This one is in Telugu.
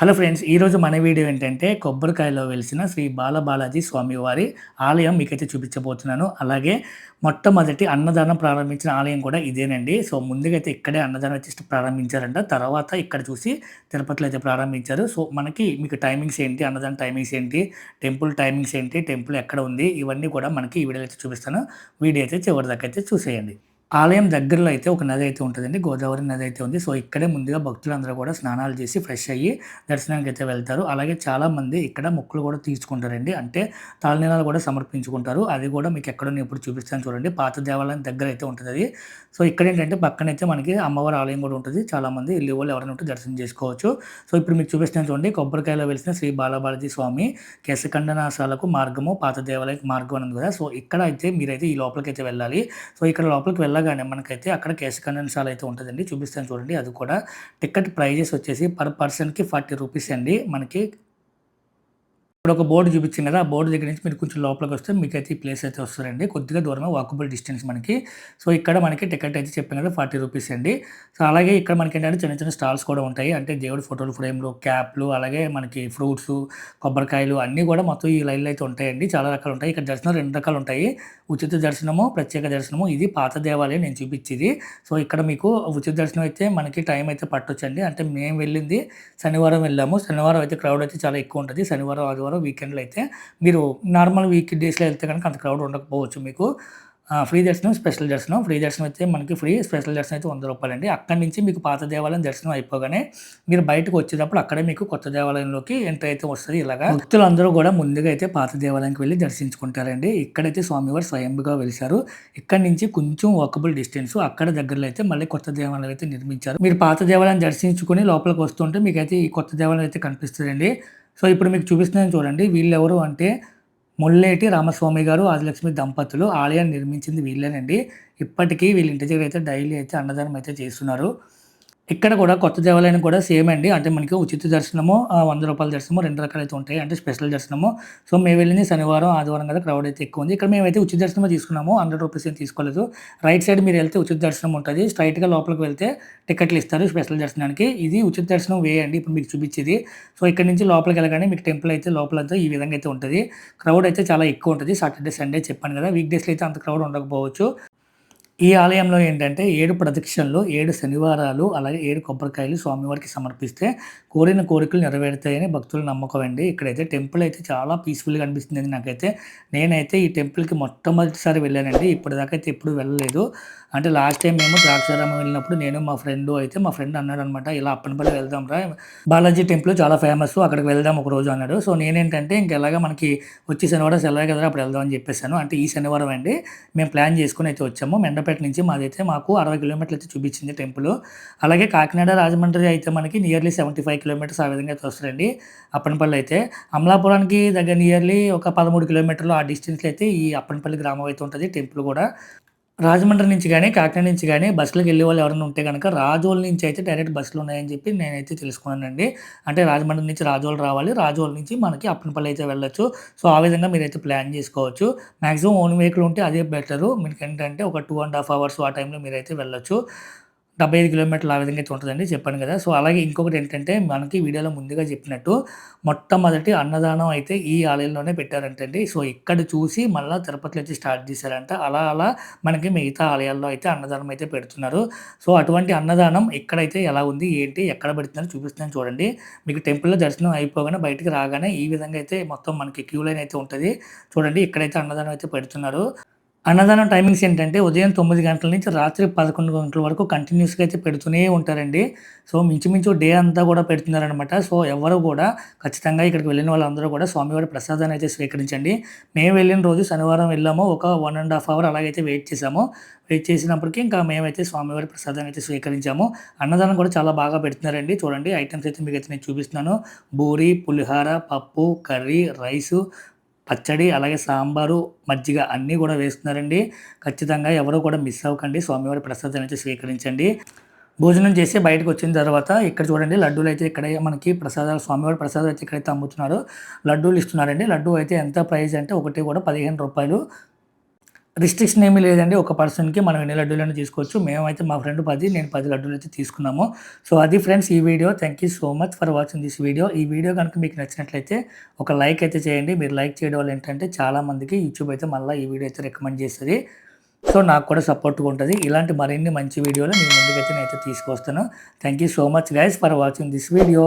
హలో ఫ్రెండ్స్ ఈరోజు మన వీడియో ఏంటంటే కొబ్బరికాయలో వెలిసిన శ్రీ బాలబాలాజీ స్వామివారి ఆలయం మీకైతే చూపించబోతున్నాను. అలాగే మొట్టమొదటి అన్నదానం ప్రారంభించిన ఆలయం కూడా ఇదేనండి. సో ముందుగా అయితే ఇక్కడే అన్నదానం వచ్చి ప్రారంభించారంట. తర్వాత ఇక్కడ చూసి తిరుపతిలో అయితే ప్రారంభించారు. సో మనకి మీకు టైమింగ్స్ ఏంటి అన్నదానం టైమింగ్స్ ఏంటి టెంపుల్ టైమింగ్స్ ఏంటి టెంపుల్ ఎక్కడ ఉంది ఇవన్నీ కూడా మనకి ఈ వీడియోలో అయితే చూపిస్తాను. వీడియో అయితే చివరి దాకా అయితే చూసేయండి. ఆలయం దగ్గరలో అయితే ఒక నది అయితే ఉంటుందండి. గోదావరి నది అయితే ఉంది. సో ఇక్కడే ముందుగా భక్తులందరూ కూడా స్నానాలు చేసి ఫ్రెష్ అయ్యి దర్శనానికి అయితే వెళ్తారు. అలాగే చాలామంది ఇక్కడ మొక్కులు కూడా తీసుకుంటారండి. అంటే తాళనీలాలు కూడా సమర్పించుకుంటారు. అది కూడా మీకు ఎక్కడ ఎప్పుడు చూపిస్తాను చూడండి. పాత దేవాలయం దగ్గర అయితే ఉంటుంది. అది సో ఇక్కడ ఏంటంటే పక్కనైతే మనకి అమ్మవారి ఆలయం కూడా ఉంటుంది. చాలామంది ఇల్లు వాళ్ళు ఎవరైనా ఉంటే దర్శనం చేసుకోవచ్చు. సో ఇప్పుడు మీకు చూపిస్తాను చూడండి. కొబ్బరికాయలో వెలిసిన శ్రీ బాలబాలాజీ స్వామి కేశఖండనాశాలకు మార్గము పాత దేవాలయం మార్గం అని కదా. సో ఇక్కడ అయితే మీరైతే ఈ లోపలికి అయితే వెళ్ళాలి. సో ఇక్కడ లోపలికి వెళ్ళాలి వెళ్ళగానే మనకైతే అక్కడ కేసు కండెన్సాల్ అయితే ఉంటుందండి. చూపిస్తాను చూడండి. అది కూడా టికెట్ ప్రైజెస్ వచ్చేసి పర్ పర్సన్కి ఫార్టీ రూపీస్ అండి. మనకి ఇప్పుడు ఒక బోర్డు చూపించింది కదా ఆ బోర్డు దగ్గర నుంచి మీరు కొంచెం లోపలికి వస్తే మీకు అయితే ఈ ప్లేస్ అయితే వస్తారండి కొద్దిగా దూరమే వాకబుల్ డిస్టెన్స్ మనకి. సో ఇక్కడ మనకి టికెట్ అయితే చెప్పాను కదా ఫార్టీ రూపీస్ అండి. సో అలాగే ఇక్కడ మనకి ఏంటంటే చిన్న చిన్న స్టాల్స్ కూడా ఉంటాయి. అంటే దేవుడి ఫోటోలు ఫ్రేమ్లు క్యాప్లు అలాగే మనకి ఫ్రూట్స్ కొబ్బరికాయలు అన్నీ కూడా మొత్తం ఈ లైన్లో అయితే ఉంటాయండి. చాలా రకాలు ఉంటాయి. ఇక్కడ దర్శనం రెండు రకాలు ఉంటాయి. ఉచిత దర్శనము ప్రత్యేక దర్శనము. ఇది పాత దేవాలయం నేను చూపించేది. సో ఇక్కడ మీకు ఉచిత దర్శనం అయితే మనకి టైం అయితే పట్టొచ్చండి. అంటే మేము వెళ్ళింది శనివారం వెళ్ళాము. శనివారం అయితే క్రౌడ్ అయితే చాలా ఎక్కువ ఉంటుంది. శనివారం ఆదివారం ఆదివారం వీకెండ్లో అయితే. మీరు నార్మల్ వీక్ డేస్లో వెళ్తే కనుక అంత క్రౌడ్ ఉండకపోవచ్చు మీకు. ఫ్రీ దర్శనం స్పెషల్ దర్శనం. ఫ్రీ దర్శనం అయితే మనకి ఫ్రీ స్పెషల్ దర్శనం అయితే వంద రూపాయలు అండి అక్కడి నుంచి మీకు పాత దేవాలయం దర్శనం అయిపోగానే మీరు బయటకు వచ్చేటప్పుడు అక్కడే మీకు కొత్త దేవాలయంలోకి ఎంటర్ అయితే వస్తుంది ఇలాగా. భక్తులు అందరూ కూడా ముందుగా అయితే పాత దేవాలయానికి వెళ్ళి దర్శించుకుంటారండి. ఇక్కడైతే స్వామివారు స్వయంగా వెలిశారు. ఇక్కడ నుంచి కొంచెం వాకబుల్ డిస్టెన్స్ అక్కడ దగ్గరలో అయితే మళ్ళీ కొత్త దేవాలయం అయితే నిర్మించారు. మీరు పాత దేవాలయం దర్శించుకుని లోపలికి వస్తుంటే మీకైతే ఈ కొత్త దేవాలయం అయితే కనిపిస్తుందండి. సో ఇప్పుడు మీకు చూపిస్తున్నాను చూడండి వీళ్ళు ఎవరు అంటే ముల్లేటి రామస్వామి గారు ఆదిలక్ష్మి దంపతులు ఆలయాన్ని నిర్మించింది వీళ్ళేనండి. ఇప్పటికీ వీళ్ళ ఇంటి దగ్గర అయితే డైలీ అయితే అన్నదానం అయితే చేస్తున్నారు. ఇక్కడ కూడా కొత్త దేవాలయం కూడా సేమ్ అండి. అంటే మనకి ఉచిత దర్శనము వంద రూపాయల దర్శనము రెండు రకాలు అయితే ఉంటాయి. అంటే స్పెషల్ దర్శనము. సో మేము వెళ్ళింది శనివారం ఆదివారం కదా క్రౌడ్ అయితే ఎక్కువ ఉంది ఇక్కడ మేమైతే ఉచిత దర్శనం తీసుకున్నాము. హండ్రెడ్ రూపీస్ ఏం తీసుకోలేదు. రైట్ సైడ్ మీరు వెళ్తే ఉచిత దర్శనం ఉంటుంది. స్ట్రైట్గా లోపలికి వెళ్తే టికెట్లు ఇస్తారు స్పెషల్ దర్శనానికి. ఇది ఉచిత దర్శనం వే అండి. ఇప్పుడు మీకు చూపించేది. సో ఇక్కడ నుంచి లోపలికి వెళ్ళగానే మీకు టెంపుల్ అయితే లోపలంతా ఈ విధంగా అయితే ఉంటుంది. క్రౌడ్ అయితే చాలా ఎక్కువ ఉంటుంది. సాటర్డే సండే చెప్పాను కదా. వీక్ డేస్లో అయితే అంత క్రౌడ్ ఉండకపోవచ్చు. ఈ ఆలయంలో ఏంటంటే ఏడు ప్రదక్షిణలు ఏడు శనివారాలు అలాగే ఏడు కొబ్బరికాయలు స్వామివారికి సమర్పిస్తే కోరిన కోరికలు నెరవేరుతాయని భక్తుల నమ్మకం అండి. ఇక్కడైతే టెంపుల్ అయితే చాలా పీస్ఫుల్గా అనిపిస్తుంది నాకైతే. నేనైతే ఈ టెంపుల్కి మొట్టమొదటిసారి వెళ్ళానండి. ఇప్పటిదాకా అయితే ఎప్పుడు వెళ్ళలేదు. అంటే లాస్ట్ టైం మేము ద్రాక్షారామం వెళ్ళినప్పుడు నేను మా ఫ్రెండ్ అయితే మా ఫ్రెండ్ అన్నాడు అనమాట ఇలా అప్పనపల్లి వెళ్దాం రా. బాలాజీ టెంపుల్ చాలా ఫేమస్ అక్కడికి వెళ్దాం ఒక రోజు అన్నాడు. సో నేనేంటంటే ఇంకెలాగా మనకి వచ్చే శనివారం సెలవు కదా అప్పుడు వెళ్దాం అని చెప్పేసాను. అంటే ఈ శనివారం అండి. మేము ప్లాన్ చేసుకుని అయితే వచ్చాము. మెండపేట నుంచి మాదైతే మాకు అరవై కిలోమీటర్లు అయితే చూపించింది టెంపుల్. అలాగే కాకినాడ రాజమండ్రి అయితే మనకి నియర్లీ సెవెంటీ ఫైవ్ కిలోమీటర్స్ ఆ విధంగా అయితే వస్తారండి. అప్పనపల్లి అయితే అమలాపురానికి దగ్గర నియర్లీ ఒక పదమూడు కిలోమీటర్లు ఆ డిస్టెన్స్లో అయితే ఈ అప్పనపల్లి గ్రామం అయితే ఉంటుంది టెంపుల్ కూడా. రాజమండ్రి నుంచి కానీ కాకినాడ నుంచి కానీ బస్సులకు వెళ్ళే వాళ్ళు ఎవరైనా ఉంటే కనుక రాజోల్ నుంచి అయితే డైరెక్ట్ బస్సులు ఉన్నాయని చెప్పి నేనైతే తెలుసుకున్నానండి. అంటే రాజమండ్రి నుంచి రాజోల్ రావాలి. రాజోల్ నుంచి మనకి అప్పనపల్లి అయితే వెళ్ళొచ్చు. సో ఆ విధంగా మీరైతే ప్లాన్ చేసుకోవచ్చు. మ్యాక్సిమం ఓన్ వెహికల్ ఉంటే అదే బెటరు. మీకు ఏంటంటే ఒక టూ అండ్ హాఫ్ అవర్స్ ఆ టైంలో మీరైతే వెళ్ళొచ్చు. డెబ్బై ఐదు కిలోమీటర్లు ఆ విధంగా అయితే ఉంటుందండి చెప్పాను కదా. సో అలాగే ఇంకొకటి ఏంటంటే మనకి వీడియోలో ముందుగా చెప్పినట్టు మొట్టమొదటి అన్నదానం అయితే ఈ ఆలయంలోనే పెట్టారంటండి. సో ఇక్కడ చూసి మళ్ళీ తిరుపతిలో అయితే స్టార్ట్ చేశారంట. అలా అలా మనకి మిగతా ఆలయాల్లో అయితే అన్నదానం అయితే పెడుతున్నారు. సో అటువంటి అన్నదానం ఎక్కడైతే ఎలా ఉంది ఏంటి ఎక్కడ పెడుతున్నారు చూపిస్తున్నాను చూడండి. మీకు టెంపుల్లో దర్శనం అయిపోగానే బయటికి రాగానే ఈ విధంగా అయితే మొత్తం మనకి క్యూ లైన్ అయితే ఉంటుంది. చూడండి ఇక్కడైతే అన్నదానం అయితే పెడుతున్నారు. అన్నదానం టైమింగ్స్ ఏంటంటే ఉదయం తొమ్మిది గంటల నుంచి రాత్రి పదకొండు గంటల వరకు కంటిన్యూస్గా అయితే పెడుతూనే ఉంటారండి. సో మించుమించు డే అంతా కూడా పెడుతున్నారనమాట సో ఎవరు కూడా ఖచ్చితంగా ఇక్కడికి వెళ్ళిన వాళ్ళందరూ కూడా స్వామివారి ప్రసాదాన్ని అయితే స్వీకరించండి. మేము వెళ్ళిన రోజు శనివారం వెళ్ళాము. ఒక వన్ అండ్ హాఫ్ అవర్ అలాగైతే వెయిట్ చేసాము వెయిట్ చేసినప్పటికీ ఇంకా మేమైతే స్వామివారి ప్రసాదాన్ని అయితే స్వీకరించాము. అన్నదానం కూడా చాలా బాగా పెడుతున్నారండి. చూడండి ఐటమ్స్ అయితే మీకు అయితే నేను చూపిస్తున్నాను. బూరి పులిహార పప్పు కర్రీ రైసు పచ్చడి అలాగే సాంబారు మజ్జిగ అన్నీ కూడా వేస్తున్నారండి. ఖచ్చితంగా ఎవరు కూడా మిస్ అవ్వకండి. స్వామివారి ప్రసాదం అయితే స్వీకరించండి. భోజనం చేసి బయటకు వచ్చిన తర్వాత ఇక్కడ చూడండి లడ్డూలు అయితే ఇక్కడ మనకి ప్రసాదాలు స్వామివారి ప్రసాదాలు అయితే ఇక్కడైతే అమ్ముతున్నారు. లడ్డూలు ఇస్తున్నారండి. లడ్డూ అయితే ఎంత ప్రైస్ అంటే ఒకటి కూడా పదిహేను రూపాయలు. రిస్ట్రిక్షన్ ఏమీ లేదండి. ఒక పర్సన్కి మనం ఎన్ని లడ్డూలను తీసుకోవచ్చు. మేమైతే మా ఫ్రెండ్ పది నేను పది లడ్డూలు అయితే తీసుకున్నాము. సో అది ఫ్రెండ్స్ ఈ video. Thank you so much for watching this video ఈ వీడియో కనుక మీకు నచ్చినట్లయితే ఒక లైక్ అయితే చేయండి. మీరు లైక్ చేయడం వల్ల ఏంటంటే చాలా మందికి యూట్యూబ్ అయితే మళ్ళీ ఈ వీడియో అయితే రికమెండ్ చేస్తుంది. సో నాకు కూడా సపోర్ట్గా ఉంటుంది. ఇలాంటి మరిన్ని మంచి వీడియోలు మీ ముందుకైతే అయితే తీసుకొస్తాను. Thank you so much guys for watching this video